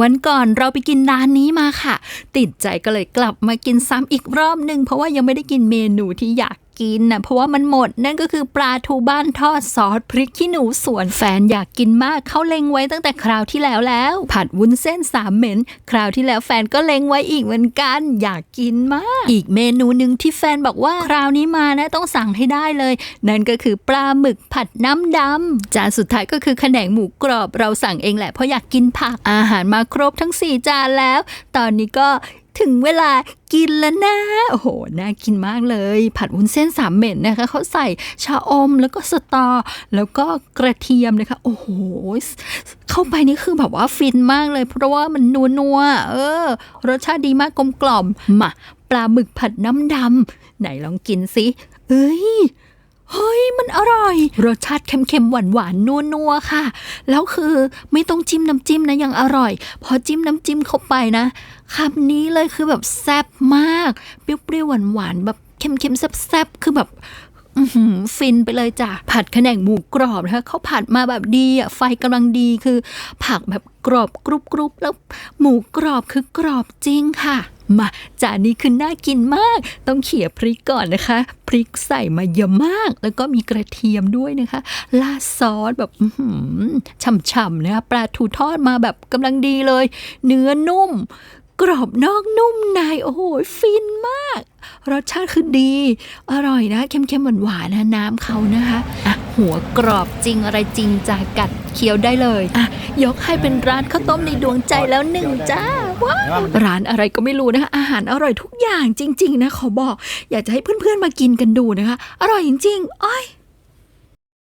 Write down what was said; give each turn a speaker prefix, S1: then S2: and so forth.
S1: วันก่อนเราไปกินร้านนี้มาค่ะ ติดใจก็เลยกลับมากินซ้ำอีกรอบหนึ่งเพราะว่ายังไม่ได้กินเมนูที่อยาก กินนะเพราะว่ามันหมดนั่นก็คือปลาทูบ้านทอดซอสพริกขี้หนูสวนแฟนอยากกินมากเขาเล็งไว้ตั้งแต่คราวที่แล้วแล้ว ผัดวุ้นเส้นสามเหม็นคราวที่แล้วแฟนก็เล็งไว้อีกเหมือนกัน อยากกินมาก อีกเมนูหนึ่งที่แฟนบอกว่าคราวนี้มานะต้องสั่งให้ได้เลย นั่นก็คือปลาหมึกผัดน้ำดำจานสุดท้ายก็คือแขนงหมูกรอบเราสั่งเองแหละเพราะอยากกินผักอาหารมาครบทั้ง 4 จานแล้ว ตอนนี้ก็ ถึงเวลากินแล้วนะ โอ้โห น่ากินมากเลย ผัดวุ้นเส้นสามเหม็นนะคะ เขาใส่ชาอมแล้วก็สตอ แล้วก็กระเทียมนะคะ โอ้โห เข้าไปนี่คือแบบว่าฟินมากเลย เพราะว่ามันนัวนัวๆเออ รสชาติดีมากกลมกล่อม มา ปลาหมึกผัดน้ำดำไหนลองกินสิ เอ้ย เฮ้ยมันอร่อย รสชาติเค็มๆ หวานๆนัวๆค่ะ แล้วคือไม่ต้องจิ้มน้ำจิ้มนะยังอร่อย พอจิ้มน้ำจิ้มเข้าไปนะคำนี้เลยคือแบบแซ่บมาก เปรี้ยวๆหวานๆแบบเค็มๆ แซ่บๆ คือแบบฟินไปเลยจ้ะ ผัดขนงหมูกรอบนะคะเขาผัดมาแบบดีอะไฟกำลังดีคือ ผักแบบกรอบกรุบกรุบแล้วหมูกรอบคือกรอบจริงค่ะ มาจานนี้คือน่ากินมาก ต้องเขี่ยพริกก่อนนะคะ พริกใส่มาเยอะมาก แล้วก็มีกระเทียมด้วยนะคะลาซอสแบบหือฉ่ำๆนะคะปลาทูทอดมาแบบกำลังดีเลย เนื้อนุ่ม กรอบนอกนุ่มในโอ้โหฟินมาก รสชาติคือดี อร่อยนะเค็มๆหวานๆนะน้ำเขานะคะอะหัวกรอบจริงอะไรจริงจากกัดเคี้ยวได้เลยอะยกให้เป็นร้านข้าวต้มในดวงใจแล้วหนึ่งจ้าว้าวร้านอะไรก็ไม่รู้นะคะ อาหารอร่อยทุกอย่างจริง ๆ นะขอบอก อยากจะให้เพื่อนๆมากินกันดูนะคะ อร่อยจริงๆอ้อย